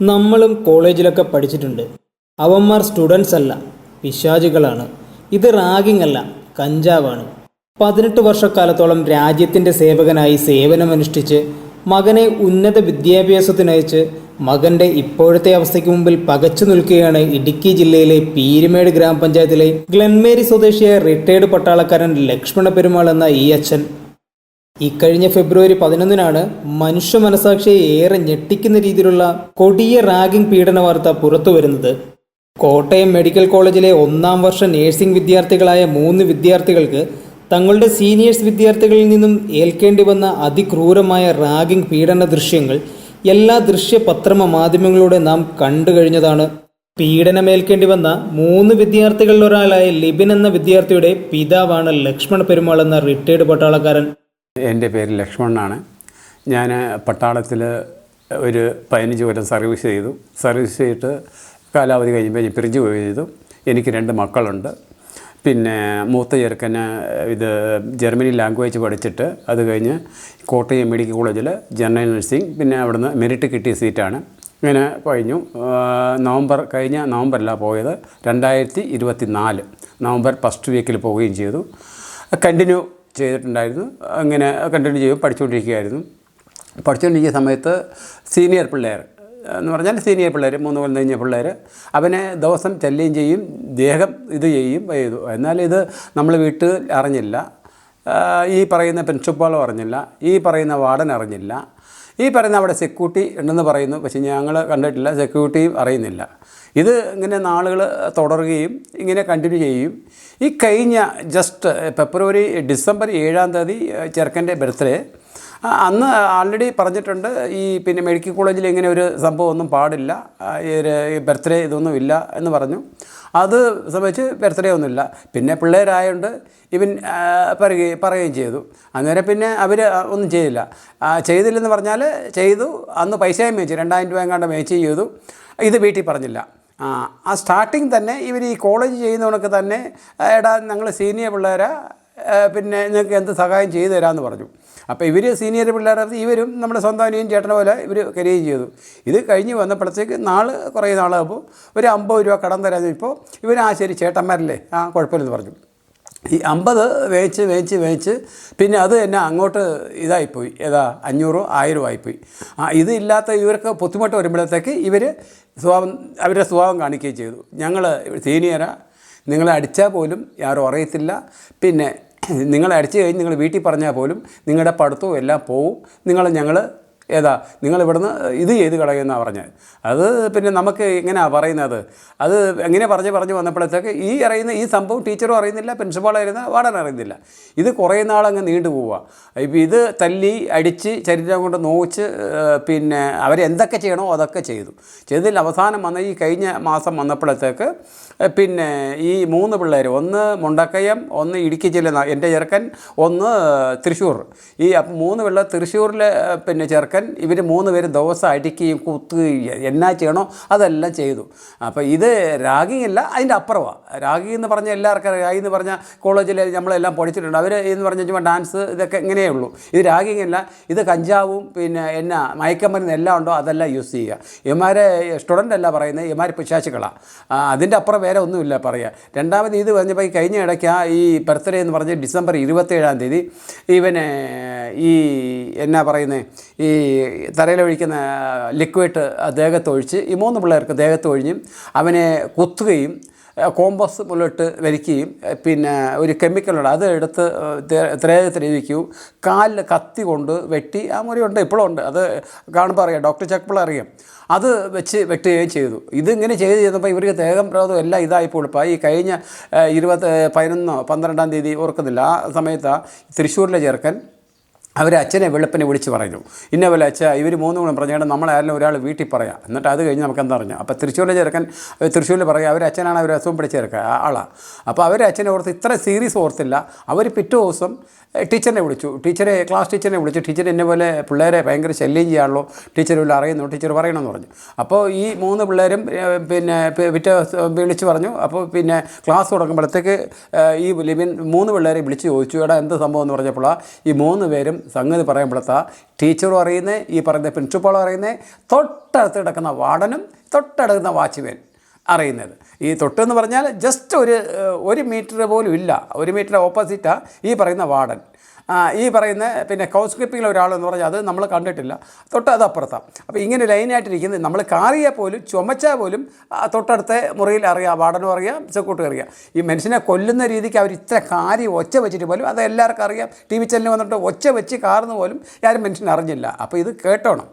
നമ്മളും കോളേജിലൊക്കെ പഠിച്ചിട്ടുണ്ട്. അവന്മാർ സ്റ്റുഡൻസ് അല്ല പിശാചുകളാണ്. ഇത് റാഗിംഗ് അല്ല കഞ്ചാവാണ്. പതിനെട്ട് വർഷക്കാലത്തോളം രാജ്യത്തിന്റെ സേവകനായി സേവനമനുഷ്ഠിച്ച് മകനെ ഉന്നത വിദ്യാഭ്യാസത്തിനയച്ച് മകന്റെ ഇപ്പോഴത്തെ അവസ്ഥയ്ക്ക് മുമ്പിൽ പകച്ചു നിൽക്കുകയാണ് ഇടുക്കി ജില്ലയിലെ പീരുമേട് ഗ്രാമപഞ്ചായത്തിലെ ഗ്ലെൻമേരി സ്വദേശിയായ റിട്ടയർഡ് പട്ടാളക്കാരൻ ലക്ഷ്മണ പെരുമാൾ എന്ന ഈ അച്ഛൻ. ഇക്കഴിഞ്ഞ ഫെബ്രുവരി പതിനൊന്നിനാണ് മനുഷ്യ മനസാക്ഷിയെ ഏറെ ഞെട്ടിക്കുന്ന രീതിയിലുള്ള കൊടിയ റാഗിംഗ് പീഡന വാർത്ത പുറത്തു വരുന്നത്. കോട്ടയം മെഡിക്കൽ കോളേജിലെ ഒന്നാം വർഷ നഴ്സിംഗ് വിദ്യാർത്ഥികളായ മൂന്ന് വിദ്യാർത്ഥികൾക്ക് തങ്ങളുടെ സീനിയേഴ്സ് വിദ്യാർത്ഥികളിൽ നിന്നും ഏൽക്കേണ്ടി വന്ന അതിക്രൂരമായ റാഗിംഗ് പീഡന ദൃശ്യങ്ങൾ എല്ലാ ദൃശ്യപത്രമ മാധ്യമങ്ങളിലൂടെ നാം കണ്ടു കഴിഞ്ഞതാണ്. പീഡനമേൽക്കേണ്ടി വന്ന മൂന്ന് വിദ്യാർത്ഥികളിൽ ഒരാളായ ലിബിൻ എന്ന വിദ്യാർത്ഥിയുടെ പിതാവാണ് ലക്ഷ്മണ പെരുമാൾ എന്ന റിട്ടയർഡ് പട്ടാളക്കാരൻ. എന്റെ പേര് ലക്ഷ്മണനാണ്. ഞാൻ പട്ടാളത്തിൽ ഒരു പതിനഞ്ച് കൊല്ലം സർവീസ് ചെയ്തു. സർവീസ് ചെയ്തിട്ട് കാലാവധി കഴിയുമ്പോൾ ഞാൻ പിരിഞ്ഞു പോയി ചെയ്തു. എനിക്ക് രണ്ട് മക്കളുണ്ട്. പിന്നെ മൂത്ത ചെറുക്കന് ഇത് ജർമ്മനി ലാംഗ്വേജ് പഠിച്ചിട്ട് അത് കഴിഞ്ഞ് കോട്ടയം മെഡിക്കൽ കോളേജിൽ ജനറൽ നഴ്സിംഗ് പിന്നെ അവിടുന്ന് മെറിറ്റ് കിട്ടിയ സീറ്റാണ്. ഇങ്ങനെ കഴിഞ്ഞു. നവംബർ കഴിഞ്ഞ നവംബറിലാണ് പോയത്. രണ്ടായിരത്തി ഇരുപത്തി നാല് നവംബർ ഫസ്റ്റ് വീക്കിൽ പോവുകയും ചെയ്തു. കണ്ടിന്യൂ ചെയ്തിട്ടുണ്ടായിരുന്നു. അങ്ങനെ കണ്ടിന്യൂ ചെയ്യും പഠിച്ചുകൊണ്ടിരിക്കുകയായിരുന്നു. പഠിച്ചുകൊണ്ടിരിക്കുന്ന സമയത്ത് സീനിയർ പിള്ളേർ എന്ന് പറഞ്ഞാൽ സീനിയർ പിള്ളേർ മൂന്ന് കൊല്ലം കഴിഞ്ഞ പിള്ളേർ അവനെ ദിവസം ചെല്ലുകയും ചെയ്യും ദേഹം ഇത് ചെയ്യും ചെയ്തു. എന്നാൽ ഇത് നമ്മൾ വീട്ടിൽ അറിഞ്ഞില്ല. ഈ പറയുന്ന പ്രിൻസിപ്പാളും അറിഞ്ഞില്ല. ഈ പറയുന്ന വാർഡൻ അറിഞ്ഞില്ല. ഈ പറയുന്ന അവിടെ സെക്യൂരിറ്റി ഉണ്ടെന്ന് പറയുന്നു. പക്ഷേ ഞങ്ങൾ കണ്ടിട്ടില്ല. സെക്യൂരിറ്റിയും അറിയുന്നില്ല. ഇത് ഇങ്ങനെ നാളുകൾ തുടരുകയും ഇങ്ങനെ കണ്ടിന്യൂ ചെയ്യും ഈ കഴിഞ്ഞ ജസ്റ്റ് ഫെബ്രുവരി ഡിസംബർ ഏഴാം തീയതി ചെറുക്കന്റെ ബർത്ത്ഡേ അന്ന് ആൾറെഡി പറഞ്ഞിട്ടുണ്ട് ഈ പിന്നെ മെഡിക്കൽ കോളേജിൽ ഇങ്ങനെ ഒരു സംഭവം ഒന്നും പാടില്ല ബർത്ത്ഡേ ഇതൊന്നും ഇല്ല എന്ന് പറഞ്ഞു. അത് സംബന്ധിച്ച് ബർത്ത്ഡേ ഒന്നുമില്ല പിന്നെ പിള്ളേരായതുകൊണ്ട് ഇവൻ പറയുകയും പറയുകയും ചെയ്തു. അന്നേരം പിന്നെ അവർ ഒന്നും ചെയ്തില്ല. ചെയ്തില്ലെന്ന് പറഞ്ഞാൽ ചെയ്തു അന്ന് പൈസയും മേടിച്ചു രണ്ടായിരം രൂപ എങ്ങാണ്ട് മേച്ച് ചെയ്തു. ഇത് വീട്ടിൽ പറഞ്ഞില്ല. ആ സ്റ്റാർട്ടിങ് തന്നെ ഇവർ ഈ കോളേജ് ചെയ്യുന്നവനൊക്കെ തന്നെ എടാ ഞങ്ങൾ സീനിയർ പിള്ളേരാ പിന്നെ ഞങ്ങൾക്ക് എന്ത് സഹായം ചെയ്തു തരാമെന്ന് പറഞ്ഞു. അപ്പോൾ ഇവർ സീനിയർ പിള്ളേരെ ഇവരും നമ്മുടെ സ്വന്തം അനിയും ചേട്ടനെ പോലെ ഇവർ കരുകയും ചെയ്തു. ഇത് കഴിഞ്ഞ് വന്നപ്പോഴത്തേക്ക് നാൾ കുറേ നാളാകുമ്പോൾ ഒരു അമ്പത് രൂപ കടം തരാമെന്ന് ഇപ്പോൾ ഇവർ ആ ശരി ചേട്ടന്മാരല്ലേ? ആ കുഴപ്പമില്ലെന്ന് പറഞ്ഞു. ഈ അമ്പത് വേച്ച് വേച്ച് വേച്ച് പിന്നെ അത് തന്നെ അങ്ങോട്ട് ഇതായിപ്പോയി. ഏതാ? അഞ്ഞൂറോ ആയിരം ആയിപ്പോയി. ആ ഇതില്ലാത്ത ഇവർക്ക് ബുദ്ധിമുട്ട് വരുമ്പോഴത്തേക്ക് ഇവർ സ്വഭാവം അവരുടെ സ്വഭാവം കാണിക്കുകയും ചെയ്തു. ഞങ്ങൾ സീനിയറാ നിങ്ങളെ അടിച്ചാൽ പോലും ആരും അറിയത്തില്ല. പിന്നെ നിങ്ങളെ അടിച്ചു കഴിഞ്ഞ് നിങ്ങൾ വീട്ടിൽ പറഞ്ഞാൽ പോലും നിങ്ങളുടെ പഠിത്തവും എല്ലാം പോവും. നിങ്ങൾ ഞങ്ങൾ ഏതാ? നിങ്ങൾ ഇവിടുന്ന് ഇത് ചെയ്ത് കളയുമെന്നാണ് പറഞ്ഞത് അത് പിന്നെ നമുക്ക് എങ്ങനെയാണ് പറയുന്നത്? അത് എങ്ങനെ പറഞ്ഞ് പറഞ്ഞ് വന്നപ്പോഴത്തേക്ക് ഈ അറിയുന്ന ഈ സംഭവം ടീച്ചറും അറിയുന്നില്ല പ്രിൻസിപ്പാൾ അറിയുന്ന വാടൻ അറിയുന്നില്ല. ഇത് കുറേ നാളങ്ങ് നീണ്ടു പോവുക ഇപ്പം ഇത് തല്ലി അടിച്ച് ശരീരം കൊണ്ട് നോച്ച് പിന്നെ അവരെന്തൊക്കെ ചെയ്യണോ അതൊക്കെ ചെയ്തു. ചെയ്തതിൽ അവസാനം വന്ന ഈ കഴിഞ്ഞ മാസം വന്നപ്പോഴത്തേക്ക് പിന്നെ ഈ മൂന്ന് പിള്ളേർ ഒന്ന് മുണ്ടക്കയം ഒന്ന് ഇടുക്കി ജില്ല എന്റെ ചെറുക്കൻ ഒന്ന് തൃശ്ശൂർ. ഈ അപ്പം മൂന്ന് പിള്ളേർ തൃശ്ശൂരിലെ പിന്നെ ചെറുക്കൻ ഇവർ മൂന്ന് പേരും ദിവസം അടിക്കുകയും കുത്തുകയും എന്നാ ചെയ്യണോ അതെല്ലാം ചെയ്തു. അപ്പോൾ ഇത് റാഗിങ് അല്ല അതിന്റെ അപ്പുറമാണ് റാഗിങ് എന്ന് പറഞ്ഞാൽ എല്ലാവർക്കും. റാഗി എന്ന് പറഞ്ഞാൽ കോളേജിൽ നമ്മളെല്ലാം പഠിച്ചിട്ടുണ്ട്. അവർ എന്ന് പറഞ്ഞാൽ ചുമ്മാ ഡാൻസ് ഇതൊക്കെ ഇങ്ങനെയേ ഉള്ളൂ. ഇത് റാഗിങ് അല്ല ഇത് കഞ്ചാവും പിന്നെ എന്നാ മയക്കമരുന്ന് എല്ലാം ഉണ്ടോ അതെല്ലാം യൂസ് ചെയ്യുക. ഇമാരെ സ്റ്റുഡന്റ് അല്ല പറയുന്നത് ഇമാർ പിശാശുക്കളാണ് അതിന്റെ അപ്പുറം വേറെ ഒന്നുമില്ല പറയുക രണ്ടാമത് ഇത് പറഞ്ഞപ്പോൾ ഈ കഴിഞ്ഞ ഇടയ്ക്ക് ആ ഈ ബർത്ത്ഡേ എന്ന് പറഞ്ഞ് ഡിസംബർ ഇരുപത്തേഴാം തീയതി ഇവനെ ഈ എന്നാ പറയുന്നത് ഈ തറയിലൊഴിക്കുന്ന ലിക്വിഡ് ദേഹത്തൊഴിച്ച് ഈ മൂന്ന് പിള്ളേർക്ക് ദേഹത്തൊഴിഞ്ഞും അവനെ കുത്തുകയും കോമ്പസ് മുള്ളിട്ട് വലിക്കുകയും പിന്നെ ഒരു കെമിക്കലുണ്ട് അത് എടുത്ത് ത്രേതത്തിരിക്കുകയും കാലിൽ കത്തി കൊണ്ട് വെട്ടി ആ മുറിയുണ്ട് ഇപ്പോഴും ഉണ്ട്. അത് കാണുമ്പോൾ അറിയാം. ഡോക്ടർ ചെക്കപ്പോൾ അറിയാം. അത് വെച്ച് വെട്ടുകയും ചെയ്തു. ഇതിങ്ങനെ ചെയ്ത് ചെയ്തപ്പോൾ ഇവർക്ക് ദേഹം പ്രോതം എല്ലാം ഇതായി ഇപ്പോൾ ഈ കഴിഞ്ഞ ഇരുപത് പതിനൊന്നോ പന്ത്രണ്ടാം തീയതി ഓർക്കുന്നില്ല. ആ സമയത്ത് തൃശ്ശൂരിലെ ചെറുക്കൻ അവർ അച്ഛനെ വെളുപ്പിനെ വിളിച്ച് പറയുന്നു. ഇന്ന പോലെ അച്ഛ ഇവർ മൂന്ന് ഗുണം പറഞ്ഞാൽ നമ്മളായാലും ഒരാൾ വീട്ടിൽ പറയാം. എന്നിട്ട് അത് കഴിഞ്ഞ് നമുക്ക് എന്താ പറഞ്ഞു അപ്പോൾ തൃശ്ശൂരിലെ ചെറുക്കൻ തൃശ്ശൂരിൽ പറയാം അവർ അച്ഛനാണ് അവർ അസുഖം പിടിച്ച ചെറുക്കൻ ആ ആളാണ് അപ്പോൾ അവർ അച്ഛനെ ഓർത്ത് ഇത്ര സീരിയസ് ഓർത്തില്ല. അവർ പിറ്റേ ദിവസം ടീച്ചറിനെ വിളിച്ചു. ടീച്ചറെ ക്ലാസ് ടീച്ചറിനെ വിളിച്ചു. ടീച്ചർ എന്നെ പോലെ പിള്ളേരെ ഭയങ്കര ശല്യം ചെയ്യാണല്ലോ. ടീച്ചർ വല്ല അറിയുന്നു? ടീച്ചർ പറയണമെന്ന് പറഞ്ഞു. അപ്പോൾ ഈ മൂന്ന് പിള്ളേരും പിന്നെ പിറ്റേ വിളിച്ച് പറഞ്ഞു. അപ്പോൾ പിന്നെ ക്ലാസ് തുടങ്ങുമ്പോഴത്തേക്ക് ഈ ലിബിൻ മൂന്ന് പിള്ളേരെ വിളിച്ച് ചോദിച്ചു. എടാ എന്ത് സംഭവം? എന്ന് പറഞ്ഞപ്പോൾ ഈ മൂന്ന് പേരും സംഗതി പറയുമ്പോഴത്താ ടീച്ചറും അറിയുന്നത് ഈ പറയുന്ന പ്രിൻസിപ്പാളും അറിയുന്നത് തൊട്ടടുത്ത് കിടക്കുന്ന വാർഡനും തൊട്ടടുക്കുന്ന വാച്ച്മാൻ അറിയുന്നത്. ഈ തൊട്ടെന്ന് പറഞ്ഞാൽ ജസ്റ്റ് ഒരു ഒരു മീറ്റർ പോലും ഇല്ല. ഒരു മീറ്റർ ഓപ്പോസിറ്റാണ് ഈ പറയുന്ന വാർഡൻ. ഈ പറയുന്ന പിന്നെ കൗസ്ക്രിപ്പിങ്ങിലെ ഒരാളെന്ന് പറഞ്ഞാൽ അത് നമ്മൾ കണ്ടിട്ടില്ല. തൊട്ട് അത് അപ്പുറത്താണ് അപ്പോൾ ഇങ്ങനെ ലൈനായിട്ടിരിക്കുന്നത് നമ്മൾ കാറിയാൽ പോലും ചുമച്ചാൽ പോലും തൊട്ടടുത്ത മുറിയിൽ അറിയാം വാടനും അറിയാം സെക്യൂട്ടും അറിയാം. ഈ മനുഷ്യനെ കൊല്ലുന്ന രീതിക്ക് അവർ ഇത്ര കാര്യം ഒച്ച വെച്ചിട്ട് പോലും അത് എല്ലാവർക്കും അറിയാം. ടി വി ചാനലിൽ വന്നിട്ട് ഒച്ച വെച്ച് കാർന്ന് പോലും ആരും മനുഷ്യൻ അറിഞ്ഞില്ല. അപ്പോൾ ഇത് കേട്ടോണം.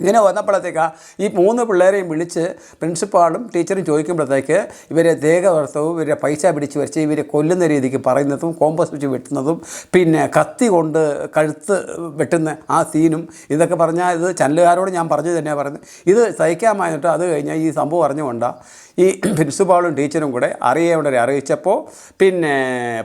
ഇങ്ങനെ വന്നപ്പോഴത്തേക്കാ ഈ മൂന്ന് പിള്ളേരെയും വിളിച്ച് പ്രിൻസിപ്പാളും ടീച്ചറും ചോദിക്കുമ്പോഴത്തേക്ക് ഇവരെ ദേഹവർത്തവും ഇവരെ പൈസ പിടിച്ച് വെച്ച് ഇവരെ കൊല്ലുന്ന രീതിക്ക് പറയുന്നതും കോമ്പസ് വെച്ച് വെട്ടുന്നതും പിന്നെ കത്തി കൊണ്ട് കഴുത്ത് വെട്ടുന്ന ആ സീനും ഇതൊക്കെ പറഞ്ഞാൽ ഇത് ചനലുകാരോട് ഞാൻ പറഞ്ഞു തന്നെയാണ് പറയുന്നത്. ഇത് സഹിക്കാമായിട്ട് അത് കഴിഞ്ഞാൽ ഈ സംഭവം അറിഞ്ഞുകൊണ്ട ഈ പ്രിൻസിപ്പാളും ടീച്ചറും കൂടെ അറിയേണ്ടവരെ അറിയിച്ചപ്പോൾ പിന്നെ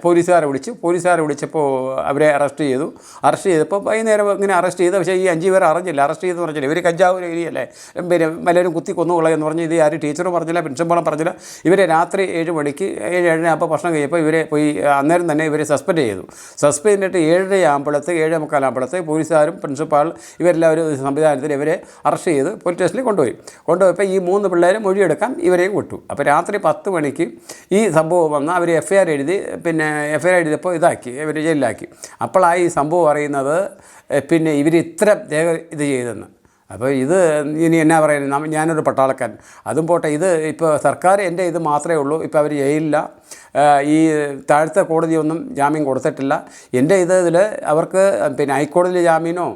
പോലീസുകാരെ വിളിച്ചു. പോലീസുകാരെ വിളിച്ചപ്പോൾ അവരെ അറസ്റ്റ് ചെയ്തു. അറസ്റ്റ് ചെയ്തപ്പോൾ വൈകുന്നേരം ഇങ്ങനെ അറസ്റ്റ് ചെയ്തു പക്ഷേ ഈ അഞ്ച് പേരെ അറിഞ്ഞില്ല. അറസ്റ്റ് ചെയ്തെന്ന് പറഞ്ഞില്ല. ഇവർ കഞ്ചാവ് ഏരിയല്ലേ പിന്നെ എല്ലാവരും കുത്തി കൊന്നുകൊള്ളുക എന്ന് പറഞ്ഞ് ഇത് ആരും ടീച്ചറും പറഞ്ഞില്ല പ്രിൻസിപ്പാളും പറഞ്ഞില്ല. ഇവരെ രാത്രി ഏഴ് മണിക്ക് ഏഴ് ഏഴരയാകുമ്പോൾ ഭക്ഷണം കഴിയപ്പോൾ ഇവരെ പോയി അന്നേരം തന്നെ ഇവരെ സസ്പെൻഡ് ചെയ്തു. സസ്പെൻഡ് ചെയ്തിട്ട് ഏഴര ആകുമ്പോഴത്തെ ഏഴ് മുക്കാലാകുമ്പോഴത്തെ പോലീസുകാരും പ്രിൻസിപ്പാൾ ഇവരെല്ലാവരും ഒരു സംവിധാനത്തിൽ ഇവരെ അറസ്റ്റ് ചെയ്ത് പോലീസ് സ്റ്റേഷനിൽ കൊണ്ടുപോയി. കൊണ്ടുപോയപ്പോൾ ഈ മൂന്ന് പിള്ളേരെ മൊഴിയെടുക്കാൻ ഇവരെയും വിട്ടു. അപ്പോൾ രാത്രി പത്ത് മണിക്ക് ഈ സംഭവം വന്ന് അവർ എഫ് ഐ ആർ എഴുതി പിന്നെ എഫ് ഐ ആർ എഴുതിയപ്പോൾ ഇതാക്കി ഇവർ ജയിലിലാക്കി. അപ്പോളായി ഈ സംഭവം അറിയുന്നത് പിന്നെ ഇവർ ഇത്ര ഇത് ചെയ്തെന്ന്. അപ്പോൾ ഇത് ഇനി എന്നാ പറയുന്നത്? ഞാനൊരു പട്ടാളക്കാരൻ. അതും പോട്ടെ ഇത് ഇപ്പോൾ സർക്കാർ എന്റെ ഇത് മാത്രമേ ഉള്ളൂ. ഇപ്പോൾ അവർ ചെയ്യില്ല ഈ താഴത്തെ കോടതിയൊന്നും ജാമ്യം കൊടുത്തിട്ടില്ല. എന്റെ ഇത് ഇതിൽ അവർക്ക് പിന്നെ ഹൈക്കോടതി ജാമ്യനോ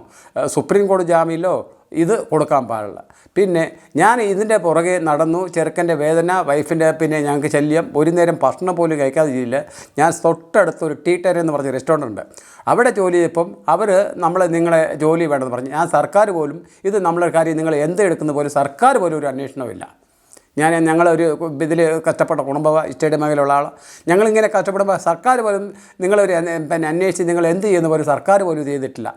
സുപ്രീം കോടതി ജാമീനോ ഇത് കൊടുക്കാൻ പാടില്ല. പിന്നെ ഞാൻ ഇതിന്റെ പുറകെ നടന്നു ചെറുക്കന്റെ വേദന വൈഫിന്റെ പിന്നെ ഞങ്ങൾക്ക് ശല്യം ഒരു നേരം ഭക്ഷണം പോലും കഴിക്കാതെ ചെയ്യില്ല ഞാൻ തൊട്ടടുത്ത് ഒരു ടീ ടെൻ എന്ന് പറഞ്ഞ റെസ്റ്റോറന്റ് ഉണ്ട്. അവിടെ ജോലി ചെയ്തപ്പം അവർ നമ്മൾ നിങ്ങളെ ജോലി വേണമെന്ന് പറഞ്ഞു. ഞാൻ സർക്കാർ പോലും ഇത് നമ്മളെ കാര്യം നിങ്ങൾ എന്ത് എടുക്കുന്ന പോലും സർക്കാർ പോലും ഒരു അന്വേഷണമില്ല ഞാൻ ഞങ്ങളൊരു ഇതിൽ കഷ്ടപ്പെട്ട കുടുംബ സ്റ്റേഡിയം മേഖലയുള്ള ആൾ ഞങ്ങളിങ്ങനെ കഷ്ടപ്പെടുമ്പോൾ സർക്കാർ പോലും നിങ്ങളൊരു പിന്നെ അന്വേഷിച്ച് നിങ്ങൾ എന്ത് ചെയ്യുന്ന പോലും സർക്കാർ പോലും ചെയ്തിട്ടില്ല.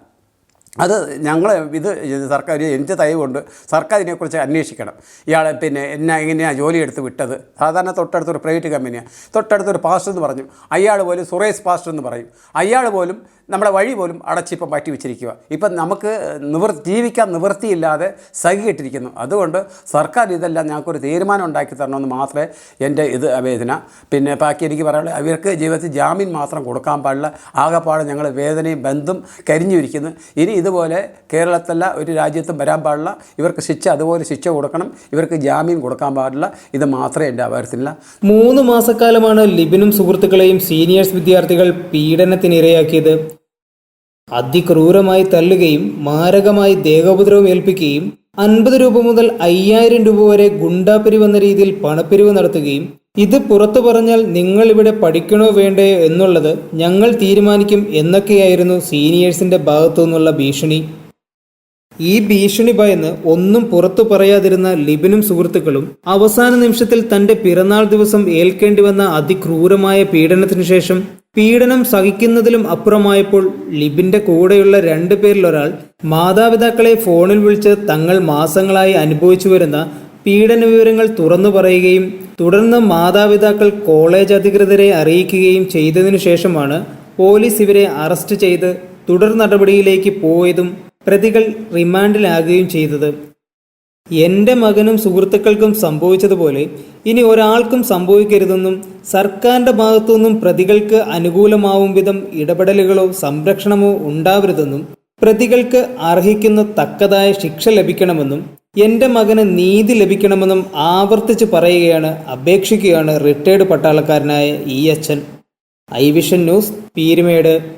അത് ഞങ്ങൾ ഇത് സർക്കാർ എനിക്ക് തയവുണ്ട്. സർക്കാർ ഇതിനെക്കുറിച്ച് അന്വേഷിക്കണം. ഇയാളെ പിന്നെ എന്നാ എങ്ങനെയാണ് ജോലി എടുത്ത് വിട്ടത്? സാധാരണ തൊട്ടടുത്തൊരു പ്രൈവറ്റ് കമ്പനിയാണ് തൊട്ടടുത്തൊരു പാസ്റ്റർ എന്ന് പറഞ്ഞു. അയാൾ പോലും സുറേഷ് പാസ്റ്റർ എന്ന് പറയും. അയാൾ പോലും നമ്മുടെ വഴി പോലും അടച്ചിപ്പം മാറ്റി വെച്ചിരിക്കുക ഇപ്പം നമുക്ക് നിവർ ജീവിക്കാൻ നിവൃത്തിയില്ലാതെ സഹിക്കിട്ടിരിക്കുന്നു അതുകൊണ്ട് സർക്കാർ ഇതെല്ലാം ഞങ്ങൾക്കൊരു തീരുമാനം ഉണ്ടാക്കി തരണമെന്ന് മാത്രമേ എന്റെ ഇത് വേദന പിന്നെ ബാക്കി എനിക്ക് പറയാനുള്ളത് ഇവർക്ക് ജീവിതത്തിൽ ജാമ്യം മാത്രം കൊടുക്കാൻ പാടില്ല. ആകെപ്പാടെ ഞങ്ങൾ വേദനയും ബന്ധം കരിഞ്ഞിരിക്കുന്നു. ഇനി ഇതുപോലെ കേരളത്തല്ല ഒരു രാജ്യത്തും വരാൻ പാടില്ല. ഇവർക്ക് ശിക്ഷ അതുപോലെ ശിക്ഷ കൊടുക്കണം. ഇവർക്ക് ജാമ്യം കൊടുക്കാൻ പാടില്ല. ഇത് മാത്രമേ എന്റെ അപകടത്തിനില്ല മൂന്ന് മാസക്കാലമാണ് ലിബിനും സുഹൃത്തുക്കളെയും സീനിയേഴ്സ് വിദ്യാർത്ഥികൾ പീഡനത്തിനിരയാക്കിയത്. അതിക്രൂരമായി തല്ലുകയും മാരകമായി ദേഹോപദ്രവം ഏൽപ്പിക്കുകയും അൻപത് രൂപ മുതൽ അയ്യായിരം രൂപ വരെ ഗുണ്ടാപ്പിരിവ് എന്ന രീതിയിൽ പണപ്പിരിവ് നടത്തുകയും ഇത് പുറത്തു പറഞ്ഞാൽ നിങ്ങൾ ഇവിടെ പഠിക്കണോ വേണ്ടയോ എന്നുള്ളത് ഞങ്ങൾ തീരുമാനിക്കും എന്നൊക്കെയായിരുന്നു സീനിയേഴ്സിന്റെ ഭാഗത്തു നിന്നുള്ള ഭീഷണി. ഈ ഭീഷണി ഭയന്ന് ഒന്നും പുറത്തു പറയാതിരുന്ന ലിബിനും സുഹൃത്തുക്കളും അവസാന നിമിഷത്തിൽ തന്റെ പിറന്നാൾ ദിവസം ഏൽക്കേണ്ടി വന്ന അതിക്രൂരമായ പീഡനത്തിനു ശേഷം പീഡനം സഹിക്കുന്നതിലും അപ്പുറമായപ്പോൾ ലിബിന്റെ കൂടെയുള്ള രണ്ടു പേരിലൊരാൾ മാതാപിതാക്കളെ ഫോണിൽ വിളിച്ച് തങ്ങൾ മാസങ്ങളായി അനുഭവിച്ചു വരുന്ന പീഡന വിവരങ്ങൾ തുറന്നു പറയുകയും തുടർന്ന് മാതാപിതാക്കൾ കോളേജ് അധികൃതരെ അറിയിക്കുകയും ചെയ്തതിനു ശേഷമാണ് പോലീസ് ഇവരെ അറസ്റ്റ് ചെയ്ത് തുടർ നടപടിയിലേക്ക് പോയതും പ്രതികൾ റിമാൻഡിലാകുകയും ചെയ്തത്. എന്റെ മകനും സുഹൃത്തുക്കൾക്കും സംഭവിച്ചതുപോലെ ഇനി ഒരാൾക്കും സംഭവിക്കരുതെന്നും സർക്കാരിന്റെ ഭാഗത്തുനിന്നും പ്രതികൾക്ക് അനുകൂലമാവും വിധം ഇടപെടലുകളോ സംരക്ഷണമോ ഉണ്ടാവരുതെന്നും പ്രതികൾക്ക് അർഹിക്കുന്ന തക്കതായ ശിക്ഷ ലഭിക്കണമെന്നും എന്റെ മകന് നീതി ലഭിക്കണമെന്നും ആവർത്തിച്ച് പറയുകയാണ് അപേക്ഷിക്കുകയാണ് റിട്ടയർഡ് പട്ടാളക്കാരനായ ഇ അച്ഛൻ. I vision news Peermade.